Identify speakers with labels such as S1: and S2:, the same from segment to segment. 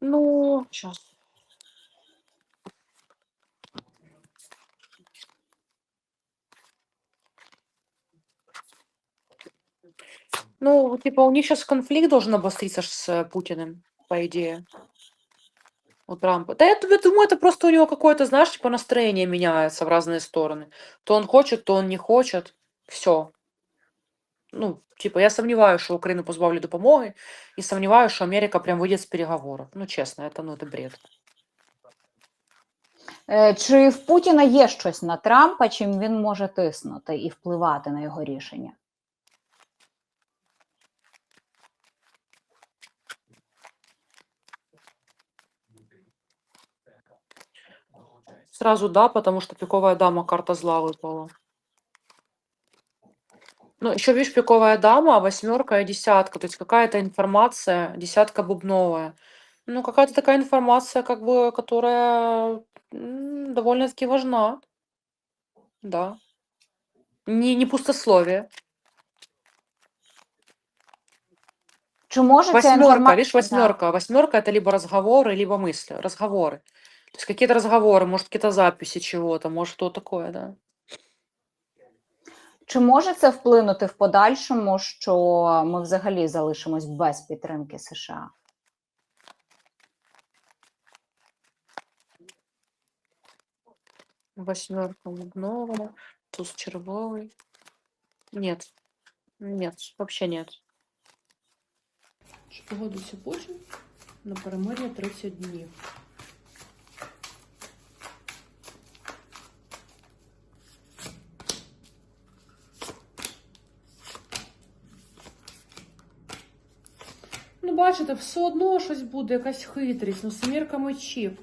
S1: Ну, сейчас. Ну, типа, у них сейчас конфликт должен обостриться ж с э, Путиным, по идее. У Трампа. Да я т- думаю, это просто у него какое-то, знаешь, типа настроение меняется в разные стороны. То он хочет, то он не хочет. Все. Ну, типа, я сомневаюсь, что Украину позбавлю допомоги, и сомневаюсь, что Америка прям выйдет с переговоров. Ну, честно, это, ну, это бред.
S2: Е, Чи в Путіна є щось на Трампа, чим він може тиснути і впливати на його рішення?
S1: Сразу да, потому что пиковая дама, карта зла выпала. Ну, еще видишь, пиковая дама, восьмерка и десятка. То есть какая-то информация, десятка бубновая. Ну, какая-то такая информация, как бы, которая м, довольно-таки важна. Да. Не, не пустословие.
S2: Чи може ця
S1: Восьмерка,
S2: інформація...
S1: видишь, восьмерка. Восьмерка это либо разговоры, либо мысли. Разговоры. То есть какие-то разговоры, может, какие-то записи чего-то, может, что такое, да.
S2: Чи може це вплинути в подальшому, що ми взагалі залишимось без підтримки США?
S1: Восьмерка бубновая, туз червовый. Нет. Нет, вообще нет. Погодиться Путін на перемир'я 30 днів? Ну, бачите, все одно щось буде, якась хитрість. Ну, семірка мечів.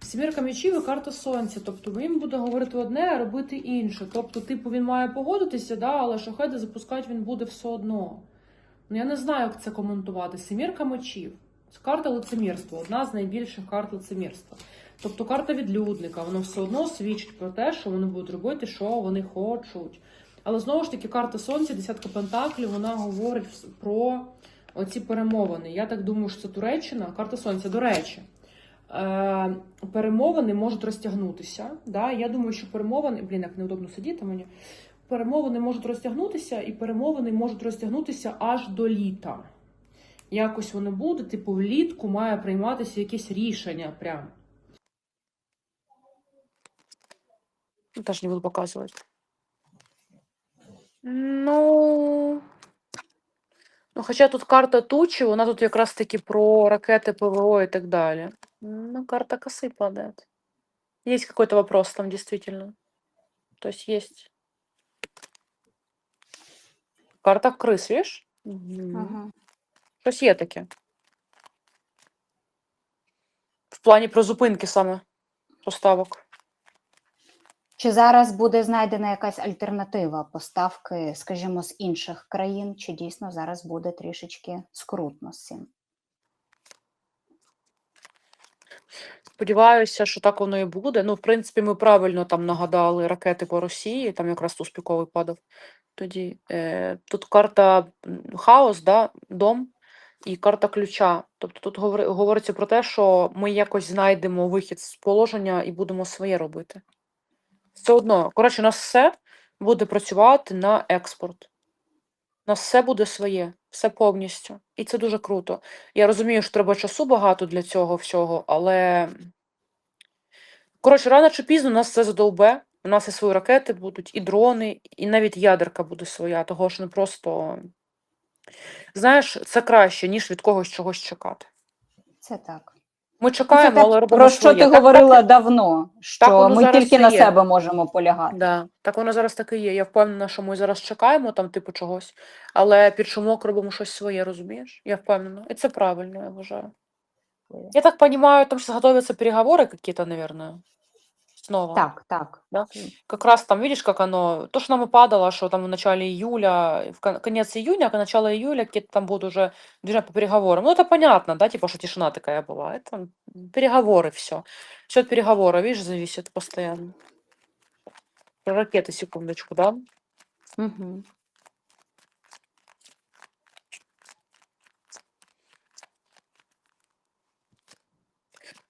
S1: Семірка мечів і карта сонця. Тобто він буде говорити одне, а робити інше. Тобто, типу, він має погодитися, да, але шахеди запускати він буде все одно. Ну, я не знаю, як це коментувати. Семірка мечів. Це карта лицемірства, одна з найбільших карт лицемірства. Тобто карта відлюдника, воно все одно свідчить про те, що вони будуть робити, що вони хочуть. Але знову ж таки, карта сонця, десятка пентаклів, вона говорить про оці перемовини. Я так думаю, що це Туреччина, карта сонця, до речі. Е, перемовини можуть розтягнутися. Да? Я думаю, що перемовини, блін, як неудобно сидіти мені. Перемовини можуть розтягнутися, і перемовини можуть розтягнутися аж до літа. Якось воно буде, типу, влітку має прийматися якесь рішення прям. Даже не буду показувати. Ну. Ну, хоча тут карта тучі, вона тут якраз таки про ракети ПВО і так далі. Ну, карта косы падает. Есть какой-то вопрос там действительно. То есть есть. Карта крыс, видишь? Мгм. Щось є таке. В плані про зупинки саме поставок.
S2: Чи зараз буде знайдена якась альтернатива поставки, скажімо, з інших країн, чи дійсно зараз буде трішечки скрутно з цим?
S1: Сподіваюся, що так воно і буде. Ну, в принципі, ми правильно там нагадали ракети по Росії, там якраз тут піковий падав. Тоді е, тут карта хаос, да, дом і карта ключа. Тобто тут говори- говориться про те, що ми якось знайдемо вихід з положення і будемо своє робити. Все одно, коротше, у нас все буде працювати на експорт. У нас все буде своє, все повністю. І це дуже круто. Я розумію, що треба часу багато для цього всього, але. Коротше, рано чи пізно нас це задовбе. У нас і свої ракети будуть, і дрони, і навіть ядерка буде своя, того що не просто. Знаєш, це краще, ніж від когось чогось чекати.
S2: Це так.
S1: Ми чекаємо, але робимо
S2: про що
S1: своє.
S2: ти
S1: Так-
S2: говорила
S1: так,
S2: давно, що
S1: так,
S2: ми тільки на
S1: є.
S2: себе можемо полягати.
S1: Да, так воно зараз таки є. Я впевнена, що ми зараз чекаємо там, типу, чогось, але під шумок робимо щось своє, розумієш? Я впевнена. І це правильно, я вважаю. Я так розумію, там сейчас готуються переговори какие-то, наверное. Снова.
S2: Так, так.
S1: Да? Как раз там, видишь, как оно, то, что нам и падало, что там в начале июля, в кон- конец июня, а начало июля какие-то там будут уже движения по переговорам. Ну, это понятно, да, типа, что тишина такая была. Это переговоры, все. Все от переговоров, видишь, зависит постоянно. Ракеты, секундочку, да?
S2: Угу.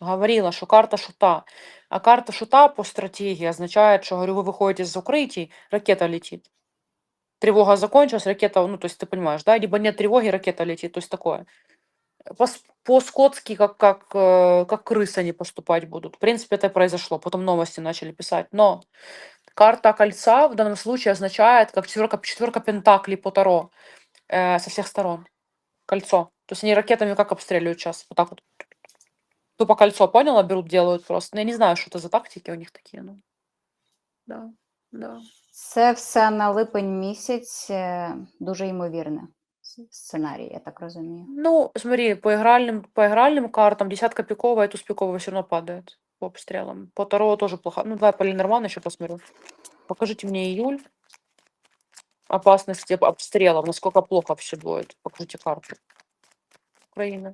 S1: говорила, что карта шута. А карта шута по стратегии означает, что, говорю, вы выходите из укрытий, ракета летит. Тревога закончилась, ракета, ну, то есть ты понимаешь, да, либо нет тревоги, ракета летит, то есть такое. По- По-скотски, как, как, э, как крысы они поступать будут. В принципе, это и произошло. Потом новости начали писать. Но карта кольца в данном случае означает, как четверка, четверка пентаклей по Таро э, со всех сторон. Кольцо. То есть они ракетами как обстреливают сейчас? Вот так вот. Тупо кольцо, поняла? Берут, делают просто. Ну, я не знаю, что это за тактики у них такие. Ну. Да, да.
S2: Це все на липень місяць е, дуже ймовірне с- сценарій, я так розумію.
S1: Ну, смотри, по игральным, по игральным картам десятка пиковая и туз пиковая все равно падает по обстрелам. По Таро тоже плохо. Ну, давай по Ленорману еще посмотрю. Покажите мне июль. Опасности об- обстрелов. Насколько плохо все будет. Покажите карту. Украина.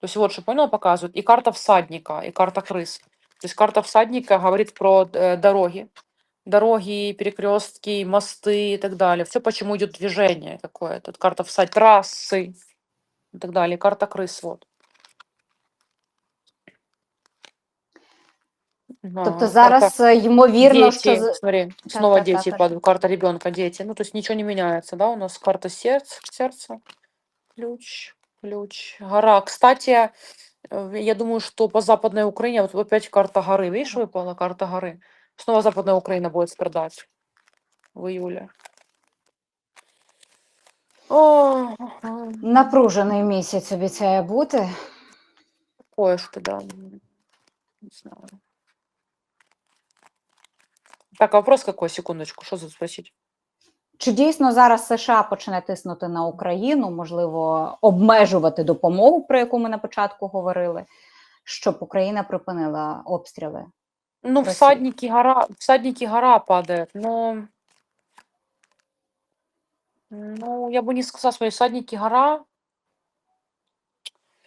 S1: То есть вот что, понял, показывают. И карта всадника, и карта крыс. То есть карта всадника говорит про э, дороги. Дороги, перекрестки, мосты и так далее. Все, почему идет движение какое-то. Карта всадь, трассы и так далее. Карта крыс, вот.
S2: Тобто
S1: Ага,
S2: зараз е, ймовірно, що
S1: дети,
S2: з-
S1: смотри, снова
S2: та, та,
S1: дети
S2: та,
S1: падают, карта ребенка, дети. Ну, то есть ничего не меняется, да, у нас карта сердца, сердца, ключ, ключ, гора. Кстати, э, я думаю, что по Западной Украине, вот опять карта горы, видишь, выпала карта горы. Снова Западная Украина будет страдать в июле. О, ага,
S2: напружений місяць обіцяє бути.
S1: такое что, да, м, не знаю. Так, а вопрос какой, секундочку, что за спросить?
S2: Чи дійсно зараз США почне тиснути на Україну, можливо, обмежувати допомогу, про яку ми на початку говорили, щоб Україна припинила обстріли?
S1: Ну,
S2: России.
S1: всадники гора, всадники гора падает, но... Ну, я бы не сказала, свои всадники гора.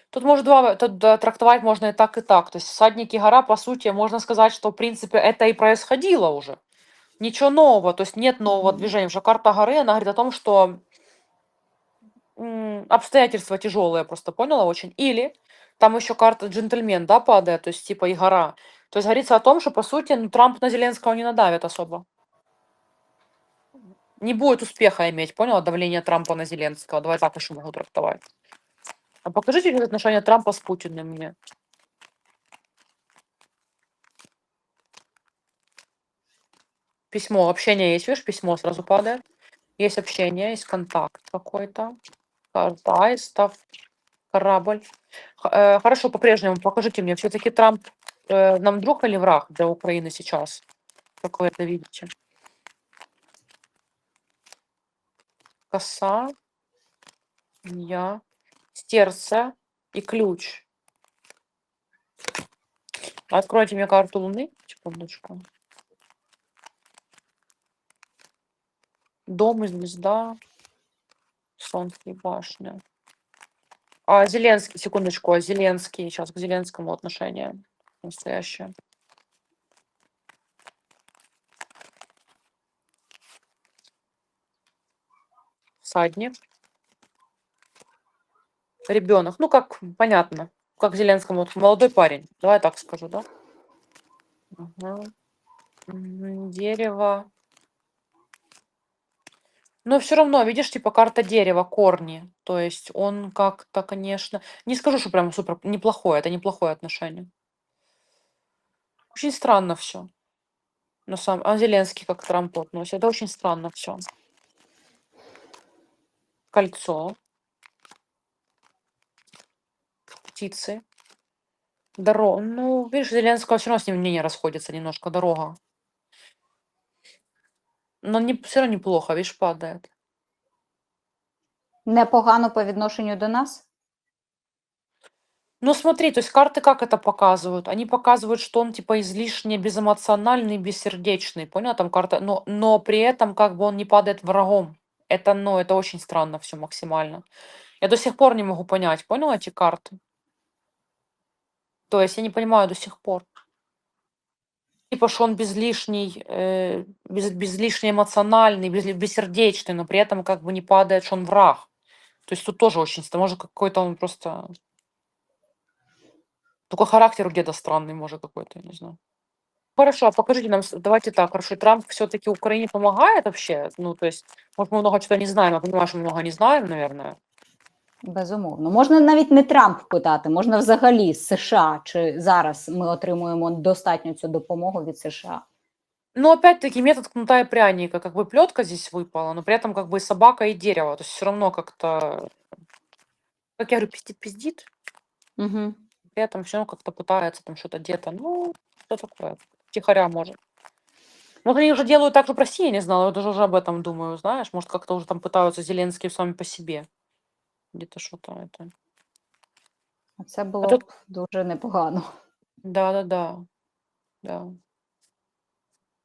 S1: Тут может два, тут трактовать можно и так, и так. То есть всадники гора, по сути, можно сказать, что, в принципе, это и происходило уже. Ничего нового, то есть нет нового движения. Потому что карта горы, она говорит о том, что обстоятельства тяжелые, просто поняла очень. Или там еще карта джентльмен, да, падает, то есть типа и гора. То есть говорится о том, что, по сути, ну, Трамп на Зеленского не надавит особо. Не будет успеха иметь, поняла, давление Трампа на Зеленского. Давай так еще могу трактовать. А покажите отношения Трампа с Путиным мне. Письмо, общение есть, видишь, письмо сразу падает. Есть общение, есть контакт какой-то. Карта аистов, корабль. Э, Хорошо, по-прежнему покажите мне, все-таки Трамп э, нам друг или враг для Украины сейчас? Как вы это видите? Коса, я, сердце и ключ. Откройте мне карту Луны, секундочку. Дом и звезда, Солнце и башня. А Зеленский, секундочку, а Зеленский, сейчас к Зеленскому отношение настоящее. Всадник. Ребенок. Ну, как понятно. Как Зеленскому. Вот молодой парень. Давай так скажу, да? Мгм, Дерево. Но все равно, видишь, типа карта дерева, корни. То есть он как-то, конечно, не скажу, что прям супер неплохое, это неплохое отношение. Очень странно все. На самом, а Зеленский как к Трампу относится. Это очень странно все. Кольцо. Птицы. Дорога. Ну, видишь, Зеленского все равно с ним мнение расходится немножко. Дорога. Но не, все равно неплохо, видишь, падает.
S2: Непогано по відношенню до нас?
S1: Ну, смотри, то есть карты как это показывают? Они показывают, что он типа излишне безэмоциональный, бессердечный, понял? Там карта, но, но при этом как бы он не падает врагом. Это, ну, это очень странно все максимально. Я до сих пор не могу понять, понял эти карты? То есть я не понимаю до сих пор. Типа, что он безлишний, э, без, безлишне эмоциональный, без, бессердечный, но при этом как бы не падает, что он враг. То есть тут тоже очень, может какой-то он просто... Только характер у деда странный, может, какой-то, я не знаю. Хорошо, а покажите нам, давайте так, хорошо, Трамп все-таки Украине помогает вообще? Ну, то есть, может, мы много чего не знаем, я понимаю, что мы много не знаем, наверное.
S2: Безумовно. Можна навіть не Трамп питати, можна взагалі з США, чи зараз ми отримуємо достатньо цю допомогу від США.
S1: Но опять-таки метод кнута и пряника, как бы плетка здесь выпала, но при этом как бы и собака и дерево, то есть все равно как-то, как я говорю, пиздит-пиздит,
S2: Угу.
S1: при этом все равно как-то пытается там что-то где-то, ну, что такое, тихоря может. Вот они уже делают так, что в России я не знала, я даже уже об этом думаю, знаешь, может, как-то уже там пытаются Зеленские сами по себе. Где-то что-то это.
S2: Це було
S1: тут-
S2: б дуже непогано.
S1: Да-да-да. Да.